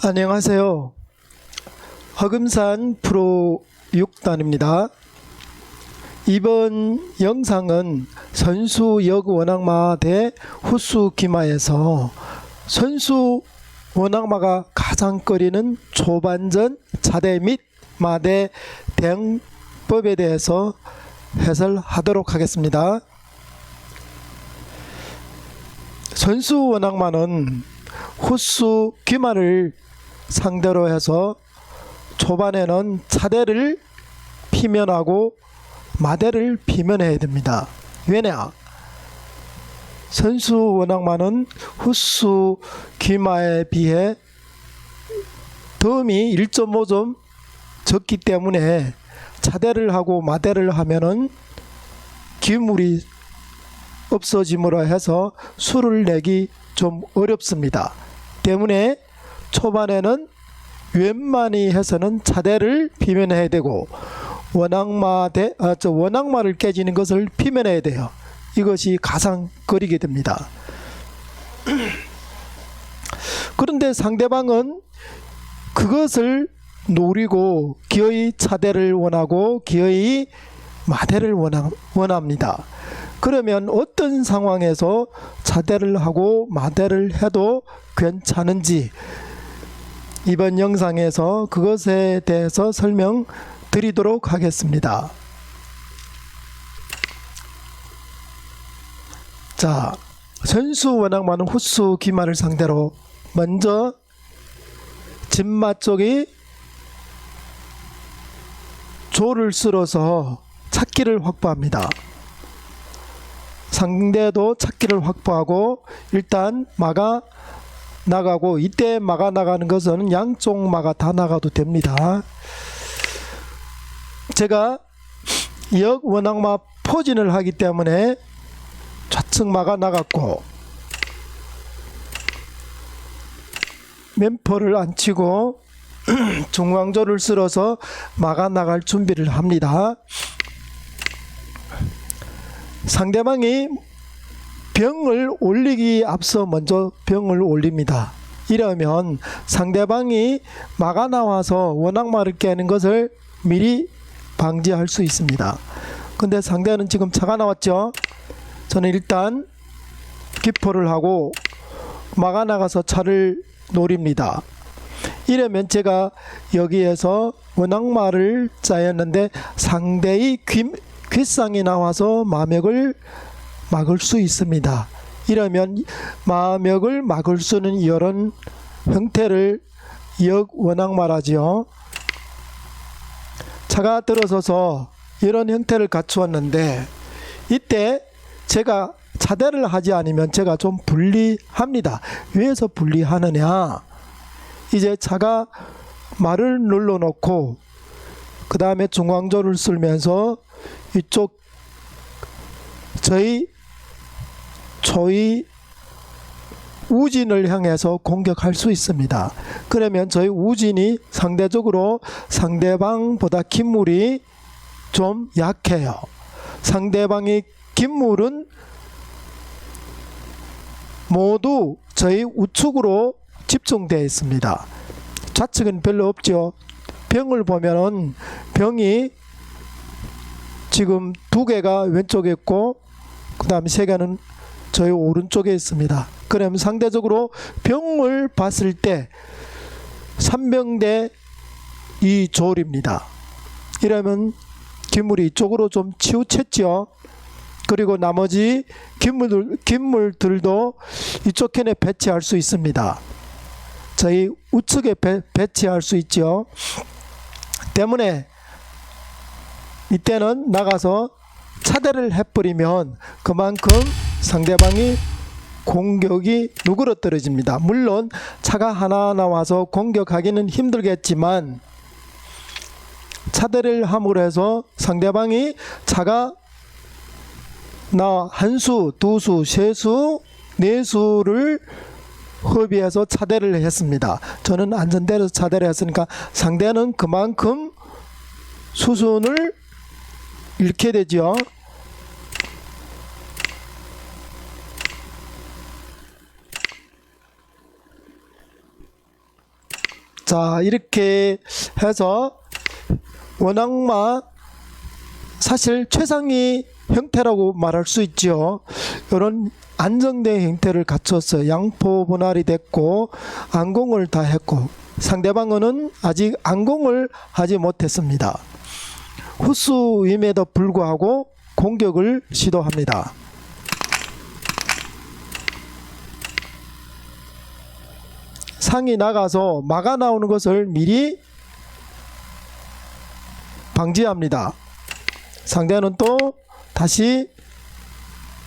안녕하세요. 허금산 프로 6단입니다. 이번 영상은 선수 역 원악마 대 후수 기마에서 선수 원악마가 가장 꺼리는 초반전 차대 및 마대 대응법에 대해서 해설하도록 하겠습니다. 선수 원악마는 후수 기마를 상대로 해서 초반에는 차대를 피면하고 마대를 피면해야 됩니다. 왜냐? 선수 원악마는 후수 기마에 비해 덤이 1.5점 적기 때문에 차대를 하고 마대를 하면은 기물이 없어짐으로 해서 수를 내기 좀 어렵습니다. 때문에 초반에는 웬만히 해서는 차대를 피면해야 되고 원악마 대, 아, 저 원악마를 깨지는 것을 피면해야 돼요. 이것이 가장 거리게 됩니다. 그런데 상대방은 그것을 노리고 기어이 차대를 원하고 기어이 마대를 원합니다. 그러면 어떤 상황에서 차대를 하고 마대를 해도 괜찮은지 이번 영상에서 그것에 대해서 설명드리도록 하겠습니다. 자, 선수 워낙 많은 후수 기마를 상대로 먼저 진마 쪽이 조를 쓸어서 찾기를 확보합니다. 상대도 찾기를 확보하고 일단 마가 나가고 이때 마가 나가는 것은 양쪽 마가 다 나가도 됩니다. 제가 역 원악마 포진을 하기 때문에 좌측 마가 나갔고 맨포를 안 치고 중앙조를 쓸어서 마가 나갈 준비를 합니다. 상대방이 병을 올리기 앞서 먼저 병을 올립니다. 이러면 상대방이 마가 나와서 원악마를 깨는 것을 미리 방지할 수 있습니다. 근데 상대는 지금 차가 나왔죠? 저는 일단 기포를 하고 마가 나가서 차를 노립니다. 이러면 제가 여기에서 원악마를 짜였는데 상대의 귀, 귓상이 나와서 마맥을 막을 수 있습니다. 이러면 마맥을 막을 수 있는 이런 형태를 역원악마라지요. 차가 들어서서 이런 형태를 갖추었는데 이때 제가 차대를 하지 않으면 제가 좀 불리합니다. 왜서 불리하느냐? 이제 차가 말을 눌러놓고 그 다음에 중앙조를 쓸면서 이쪽 저희 저희 우진을 향해서 공격할 수 있습니다. 그러면 저희 우진이 상대적으로 상대방보다 긴 물이 좀 약해요. 상대방의 긴물은 모두 저희 우측으로 집중되어 있습니다. 좌측은 별로 없죠. 병을 보면은 병이 지금 두 개가 왼쪽에 있고 그 다음에 세 개는 저희 오른쪽에 있습니다. 그러면 상대적으로 병을 봤을 때 3병대 이 조울입니다. 이러면 기물이 이쪽으로 좀 치우쳤죠. 그리고 나머지 기물들, 기물들도 이쪽 캔에 배치할 수 있습니다. 저희 우측에 배, 배치할 수 있죠. 때문에 이때는 나가서 차대를 해버리면 그만큼 상대방이 공격이 누그러뜨려집니다. 물론 차가 하나 나와서 공격하기는 힘들겠지만 차대를 함으로 해서 상대방이 차가 나 한 수, 두 수, 세 수, 네 수를 협의해서 차대를 했습니다. 저는 안전대로 차대를 했으니까 상대는 그만큼 수순을 잃게 되죠. 자, 이렇게 해서 원악마 사실 최상위 형태라고 말할 수 있죠. 이런 안정된 형태를 갖춰서 양포 분할이 됐고 안공을 다 했고 상대방은 아직 안공을 하지 못했습니다. 후수임에도 불구하고 공격을 시도합니다. 상이 나가서 막아 나오는 것을 미리 방지합니다. 상대는 또 다시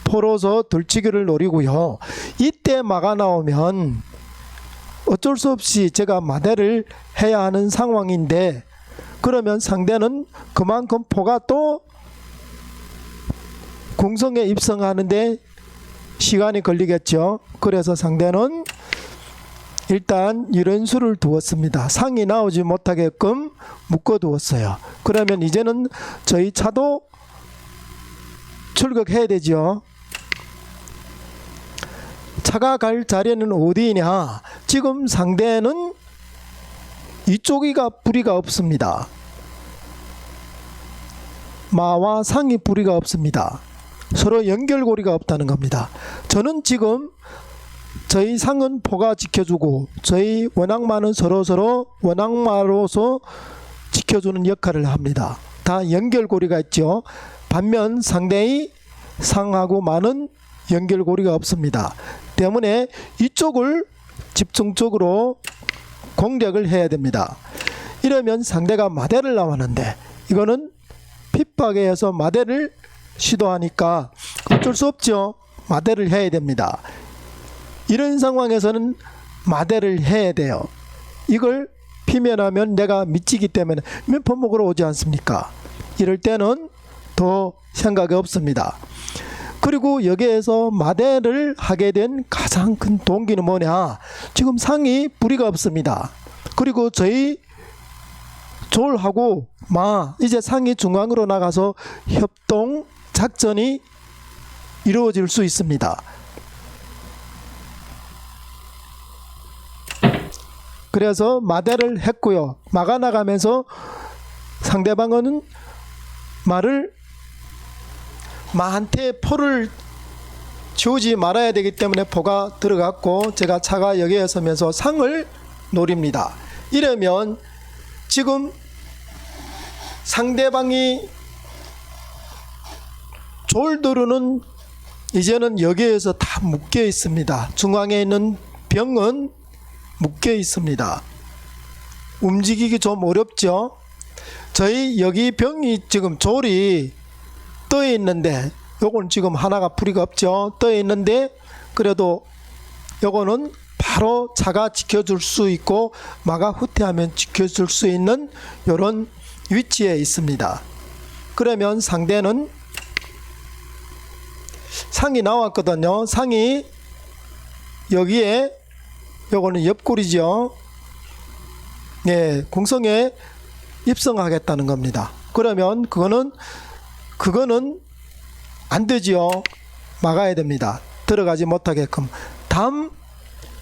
포로서 들치기를 노리고요. 이때 막아 나오면 어쩔 수 없이 제가 마대를 해야 하는 상황인데 그러면 상대는 그만큼 포가 또 공성에 입성하는데 시간이 걸리겠죠. 그래서 상대는 일단 이런 수를 두었습니다. 상이 나오지 못하게끔 묶어 두었어요. 그러면 이제는 저희 차도 출격해야 되죠. 차가 갈 자리는 어디냐? 지금 상대는 이쪽이가 뿌리가 없습니다. 마와 상이 뿌리가 없습니다. 서로 연결고리가 없다는 겁니다. 저는 지금 저희 상은 포가 지켜주고 저희 원악마는 서로 서로 원악마로서 지켜주는 역할을 합니다. 다 연결고리가 있죠. 반면 상대의 상하고 마는 연결고리가 없습니다. 때문에 이쪽을 집중적으로 공략을 해야 됩니다. 이러면 상대가 마대를 나왔는데 이거는 핍박에 의해서 마대를 시도하니까 어쩔 수 없죠. 마대를 해야 됩니다. 이런 상황에서는 마대를 해야 돼요. 이걸 피면하면 내가 미치기 때문에 면포 먹으러 오지 않습니까? 이럴 때는 더 생각이 없습니다. 그리고 여기에서 마대를 하게 된 가장 큰 동기는 뭐냐? 지금 상이 뿌리가 없습니다. 그리고 저희 졸하고 마 이제 상이 중앙으로 나가서 협동 작전이 이루어질 수 있습니다. 그래서 마대를 했고요. 막아 나가면서 상대방은 말을 마한테 포를 지우지 말아야 되기 때문에 포가 들어갔고 제가 차가 여기에 서면서 상을 노립니다. 이러면 지금 상대방이 졸도르는 이제는 여기에서 다 묶여 있습니다. 중앙에 있는 병은 묶여 있습니다. 움직이기 좀 어렵죠? 저희 여기 병이 지금 졸이 떠 있는데 요건 지금 하나가 뿌리가 없죠. 떠 있는데 그래도 요거는 바로 차가 지켜줄 수 있고 마가 후퇴하면 지켜줄 수 있는 요런 위치에 있습니다. 그러면 상대는 상이 나왔거든요. 상이 여기에 요거는 옆구리죠. 예, 공성에 입성하겠다는 겁니다. 그러면 그거는 그거는 안 되지요. 막아야 됩니다. 들어가지 못하게끔 담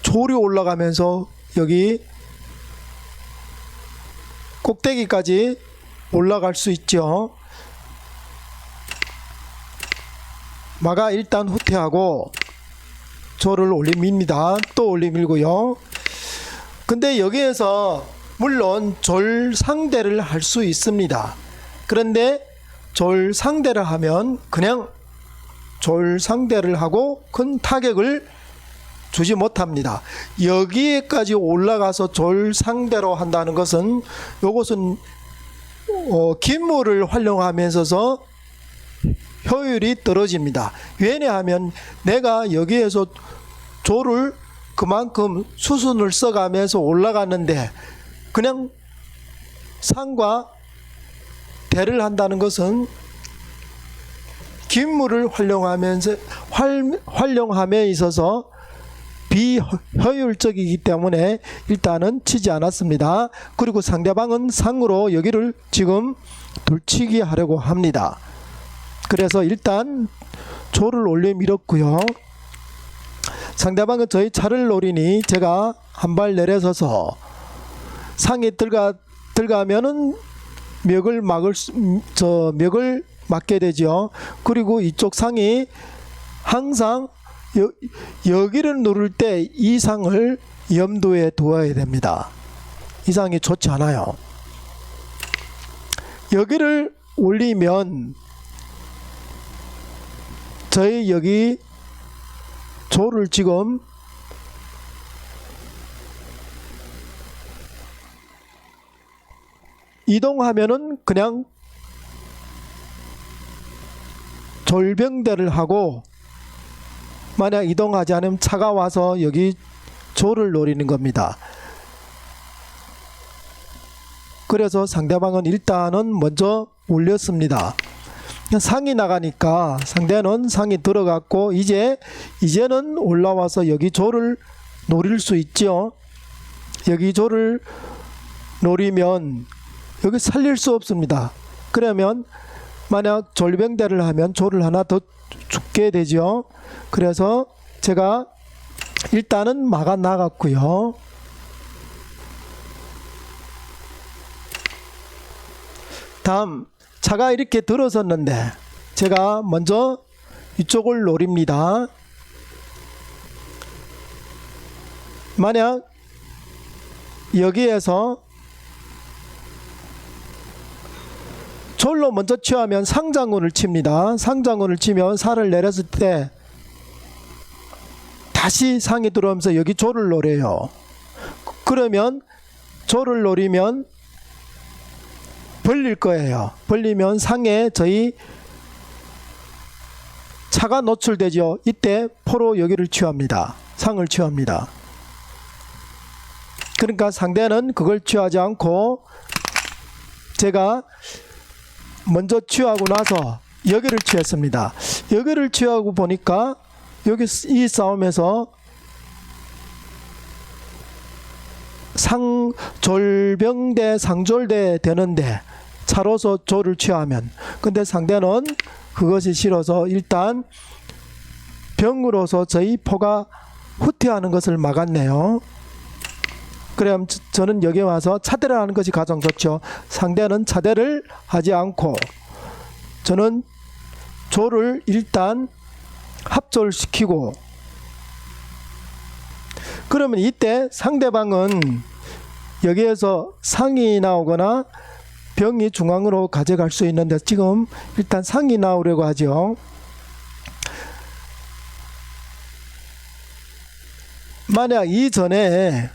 조리 올라가면서 여기 꼭대기까지 올라갈 수 있죠. 마가 일단 후퇴하고 조를 올림입니다. 또 올림밀고요. 근데 여기에서 물론 졸 상대를 할 수 있습니다. 그런데 졸 상대를 하면 그냥 졸 상대를 하고 큰 타격을 주지 못합니다. 여기에까지 올라가서 졸 상대로 한다는 것은 이것은 어, 긴물을 활용하면서 효율이 떨어집니다. 왜냐하면 내가 여기에서 조를 그만큼 수순을 써가면서 올라가는데 그냥 상과 대를 한다는 것은 긴 물을 활용하면서 활, 활용함에 있어서 비효율적이기 때문에 일단은 치지 않았습니다. 그리고 상대방은 상으로 여기를 지금 돌치기 하려고 합니다. 그래서 일단 조를 올려 밀었고요. 상대방은 저희 차를 노리니 제가 한 발 내려서서 상이 들어가 들어가면은 멱을 막을 수, 음, 저 멱을 막게 되죠. 그리고 이쪽 상이 항상 여, 여기를 누를 때 이 상을 염두에 두어야 됩니다. 이 상이 좋지 않아요. 여기를 올리면 저희 여기 조를 지금 이동하면은 그냥 졸병대를 하고 만약 이동하지 않으면 차가 와서 여기 조를 노리는 겁니다. 그래서 상대방은 일단은 먼저 올렸습니다. 상이 나가니까 상대는 상이 들어갔고 이제 이제는 올라와서 여기 조를 노릴 수 있죠. 여기 조를 노리면 여기 살릴 수 없습니다. 그러면 만약 졸병대를 하면 조를 하나 더 죽게 되죠. 그래서 제가 일단은 막아 나갔고요. 다음 차가 이렇게 들어섰는데 제가 먼저 이쪽을 노립니다. 만약 여기에서 졸로 먼저 취하면 상장군을 칩니다. 상장군을 치면 살을 내렸을 때 다시 상이 들어오면서 여기 조를 노려요. 그러면 조를 노리면 벌릴 거예요. 벌리면 상에 저희 차가 노출되죠. 이때 포로 여기를 취합니다. 상을 취합니다. 그러니까 상대는 그걸 취하지 않고 제가 먼저 취하고 나서 여기를 취했습니다. 여기를 취하고 보니까 여기 이 싸움에서 상졸병대 상졸대 되는데 차로서 조를 취하면 근데 상대는 그것이 싫어서 일단 병으로서 저희 포가 후퇴하는 것을 막았네요. 그럼 저- 저는 여기 와서 차대를 하는 것이 가장 좋죠. 상대는 차대를 하지 않고 저는 조를 일단 합졸시키고 그러면 이때 상대방은 여기에서 상이 나오거나 병이 중앙으로 가져갈 수 있는데 지금 일단 상이 나오려고 하죠. 만약 이전에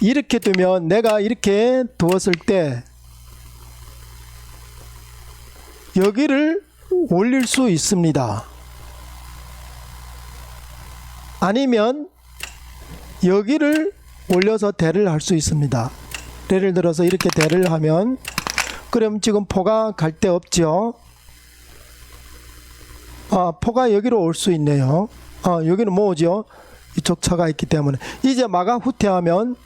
이렇게 두면 내가 이렇게 두었을 때 여기를 올릴 수 있습니다. 아니면 여기를 올려서 대를 할 수 있습니다. 예를 들어서 이렇게 대를 하면 그럼 지금 포가 갈 데 없죠. 아, 포가 여기로 올 수 있네요. 아, 여기는 뭐죠? 이쪽 차가 있기 때문에 이제 마가 후퇴하면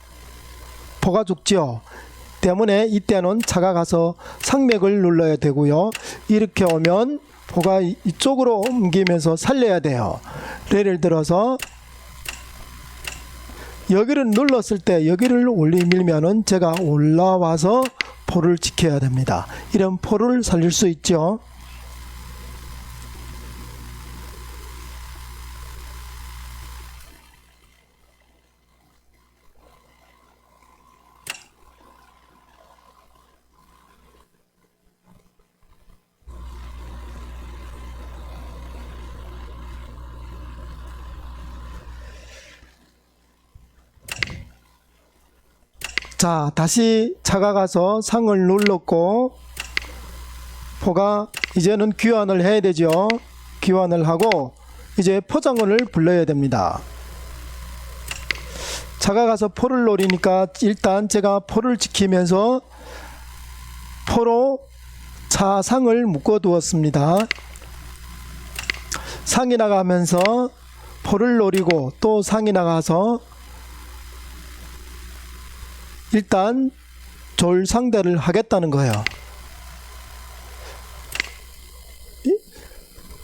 포가 죽죠. 때문에 이때는 차가 가서 상맥을 눌러야 되고요. 이렇게 오면 포가 이- 이쪽으로 옮기면서 살려야 돼요. 예를 들어서 여기를 눌렀을 때 여기를 올리 밀면은 제가 올라와서 포를 지켜야 됩니다. 이런 포를 살릴 수 있죠. 자, 다시 차가 가서 상을 눌렀고 포가 이제는 귀환을 해야 되죠. 귀환을 하고 이제 포장원을 불러야 됩니다. 차가 가서 포를 노리니까 일단 제가 포를 지키면서 포로 차상을 묶어 두었습니다. 상이 나가면서 포를 노리고 또 상이 나가서 일단 졸 상대를 하겠다는 거예요. 이-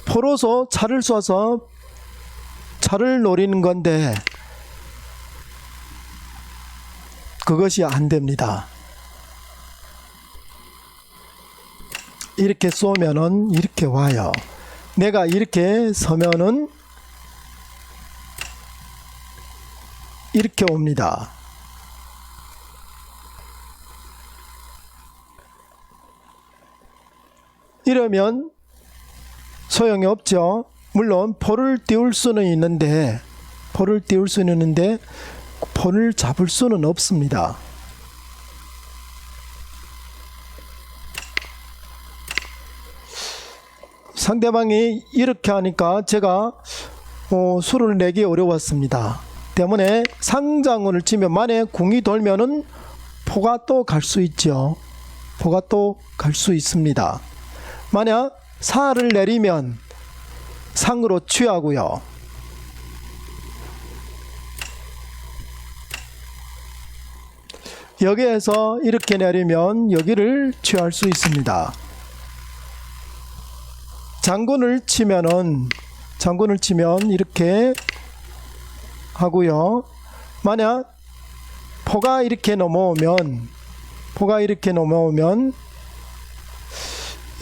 포로서 차를 쏴서 차를 노리는 건데 그것이 안 됩니다. 이렇게 쏘면은 이렇게 와요. 내가 이렇게 서면은 이렇게 옵니다. 이러면 소용이 없죠. 물론 볼을 띄울 수는 있는데 볼을 띄울 수는 있는데 볼을 잡을 수는 없습니다. 상대방이 이렇게 하니까 제가 어, 수를 내기 어려웠습니다. 때문에 상장운을 치면 만에 궁이 돌면은 포가 또 갈 수 있죠. 포가 또 갈 수 있습니다. 만약 사를 내리면 상으로 취하고요. 여기에서 이렇게 내리면 여기를 취할 수 있습니다. 장군을 치면은 장군을 치면 이렇게 하고요. 만약 포가 이렇게 넘어오면 포가 이렇게 넘어오면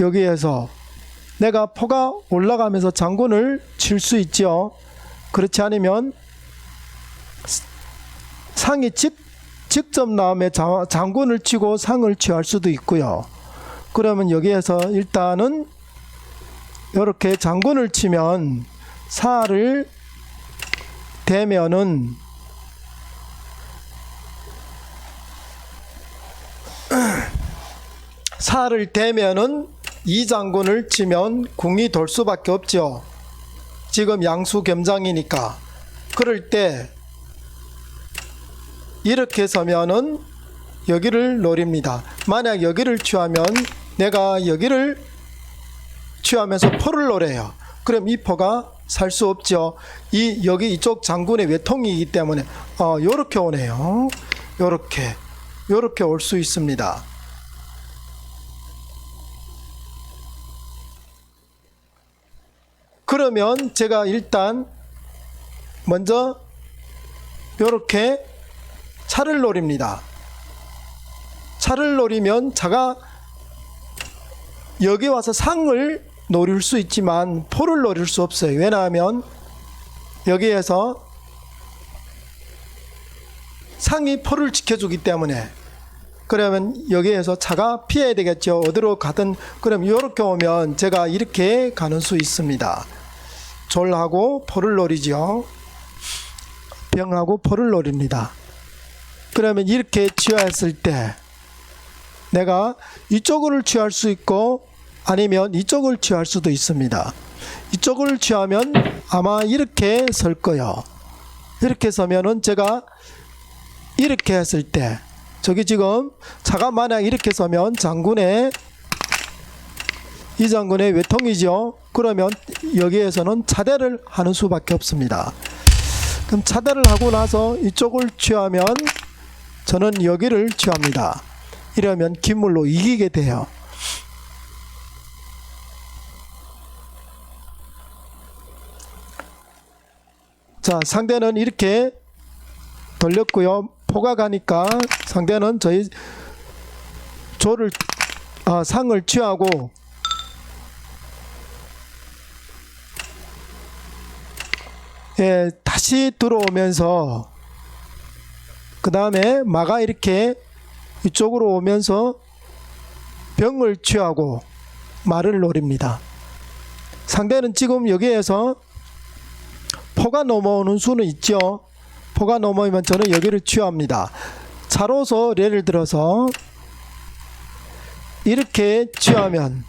여기에서 내가 포가 올라가면서 장군을 칠 수 있죠. 그렇지 않으면 상이 직, 직접 장- 장군을 치고 상을 취할 수도 있고요. 그러면 여기에서 일단은 이렇게 장군을 치면 사를 대면은 사를 대면은 이 장군을 치면 궁이 돌 수밖에 없죠. 지금 양수 겸장이니까 그럴 때 이렇게 서면은 여기를 노립니다. 만약 여기를 취하면 내가 여기를 취하면서 포를 노려요. 그럼 이 포가 살 수 없죠. 이 여기 이쪽 장군의 외통이기 때문에 어 요렇게 오네요. 요렇게 요렇게 올 수 있습니다. 그러면 제가 일단 먼저 요렇게 차를 노립니다. 차를 노리면 자가 여기 와서 상을 노릴 수 있지만 포를 노릴 수 없어요. 왜냐하면 여기에서 상이 포를 지켜주기 때문에 그러면 여기에서 차가 피해야 되겠죠. 어디로 가든 그럼 이렇게 오면 제가 이렇게 가는 수 있습니다. 졸하고 포를 노리죠. 병하고 포를 노립니다. 그러면 이렇게 취하했을 때 내가 이쪽을 취할 수 있고 아니면 이쪽을 취할 수도 있습니다. 이쪽을 취하면 아마 이렇게 설 거요. 이렇게 서면은 제가 이렇게 했을 때 저기 지금 차가 만약 이렇게 서면 장군의 이 장군의 외통이죠. 그러면 여기에서는 차대를 하는 수밖에 없습니다. 그럼 차대를 하고 나서 이쪽을 취하면 저는 여기를 취합니다. 이러면 기물로 이기게 돼요. 자, 상대는 이렇게 돌렸고요. 포가 가니까 상대는 저희 조를 아, 상을 취하고 예, 다시 들어오면서 그 다음에 마가 이렇게 이쪽으로 오면서 병을 취하고 말을 노립니다. 상대는 지금 여기에서 포가 넘어오는 수는 있죠. 포가 넘어오면 저는 여기를 취합니다. 차로서 예를 들어서 이렇게 취하면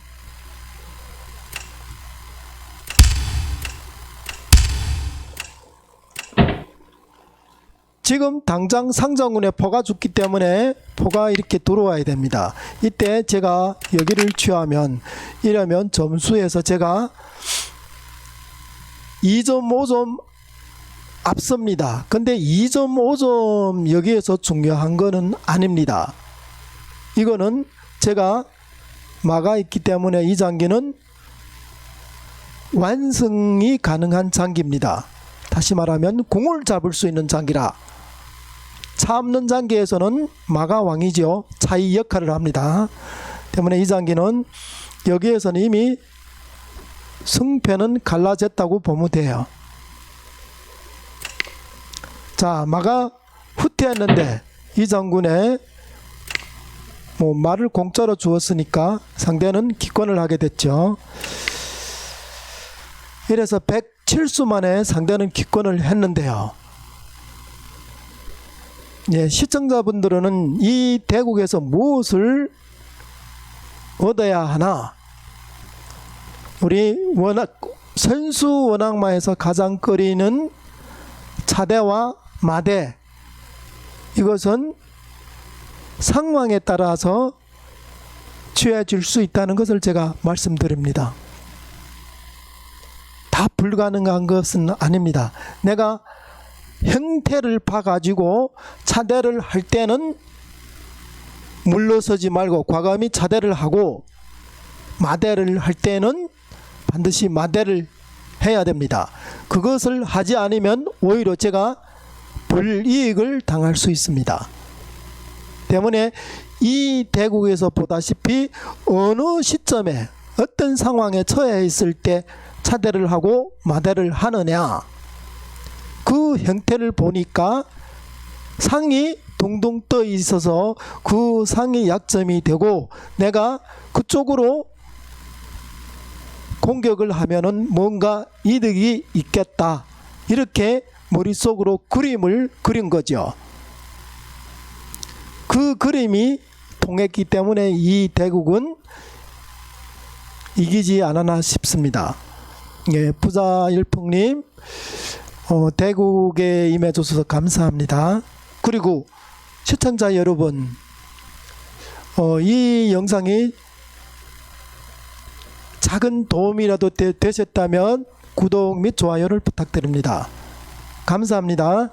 지금 당장 상장군에 포가 죽기 때문에 포가 이렇게 들어와야 됩니다. 이때 제가 여기를 취하면 이러면 점수에서 제가 2.5점 앞섭니다. 근데 2.5점 여기에서 중요한 거는 아닙니다. 이거는 제가 막아 있기 때문에 이 장기는 완성이 가능한 장기입니다. 다시 말하면 공을 잡을 수 있는 장기라 차 없는 장기에서는 마가 왕이죠. 차의 역할을 합니다. 때문에 이 장기는 여기에서는 이미 승패는 갈라졌다고 보면 돼요. 자, 마가 후퇴했는데 이 장군의 뭐 말을 공짜로 주었으니까 상대는 기권을 하게 됐죠. 이래서 107수 만에 상대는 기권을 했는데요. 예, 시청자분들은 이 대국에서 무엇을 얻어야 하나? 우리 원악 선수 원악마에서 가장 꺼리는 차대와 마대 이것은 상황에 따라서 취해질 수 있다는 것을 제가 말씀드립니다. 다 불가능한 것은 아닙니다. 내가 형태를 봐가지고 차대를 할 때는 물러서지 말고 과감히 차대를 하고 마대를 할 때는 반드시 마대를 해야 됩니다. 그것을 하지 않으면 오히려 제가 불이익을 당할 수 있습니다. 때문에 이 대국에서 보다시피 어느 시점에 어떤 상황에 처해 있을 때 차대를 하고 마대를 하느냐 그 형태를 보니까 상이 동동 떠 있어서 그 상이 약점이 되고 내가 그쪽으로 공격을 하면은 뭔가 이득이 있겠다 이렇게 머릿속으로 그림을 그린 거죠. 그 그림이 통했기 때문에 이 대국은 이기지 않았나 싶습니다. 예, 부자 일풍님, 어, 대국에 임해주셔서 감사합니다. 그리고 시청자 여러분, 어, 이 영상이 작은 도움이라도 되, 되셨다면 구독 및 좋아요를 부탁드립니다. 감사합니다.